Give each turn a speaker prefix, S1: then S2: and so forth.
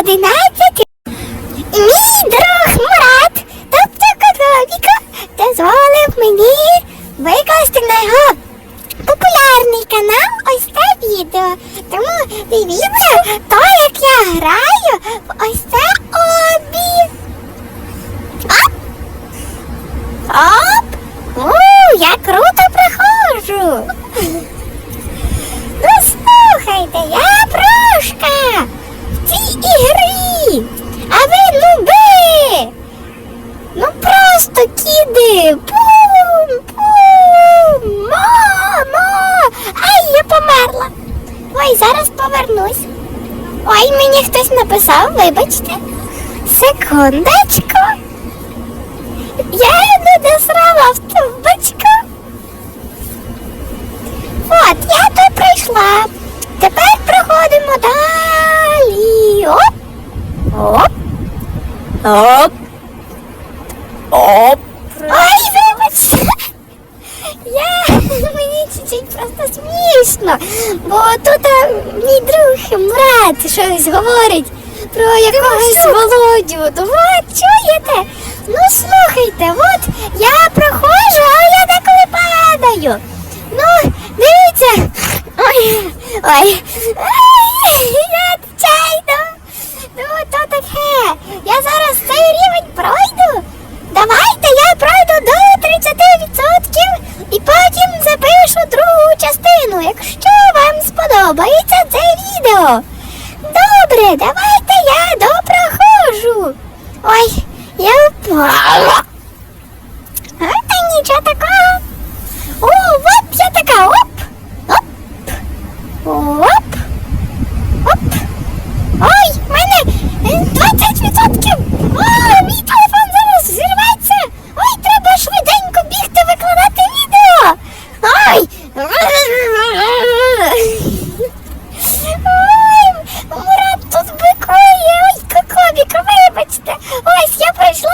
S1: одинадцяти. Мій друг Мурат, тобто Котовіка, дозволив мені викласти на його популярний канал ось це відео. Тому дивіться то, як я граю в ось це обі. Оп! Оп! У, я круто проходжу. Ну слухайте, я прошка цій ігрі. А ви нуби. Ну просто кіди. Бум, бум, мамо. Ай, я померла. Ой, зараз повернусь. Ой, мені хтось написав, вибачте. Секундочку. Я не досрала в Оп. Оп. Ой, вибачте. Я мені чуть-чуть просто смішно, бо тут а, мій друг Мурат щось говорить про якогось Володю. От, чуєте? Ну слухайте, от я проходжу, а я деколи падаю. Ну, дивіться. Ой, ой. подобається це відео. Добре, давайте я допроходжу. Ой, я впала. Та нічого такого. Вибачте, ось я прийшла.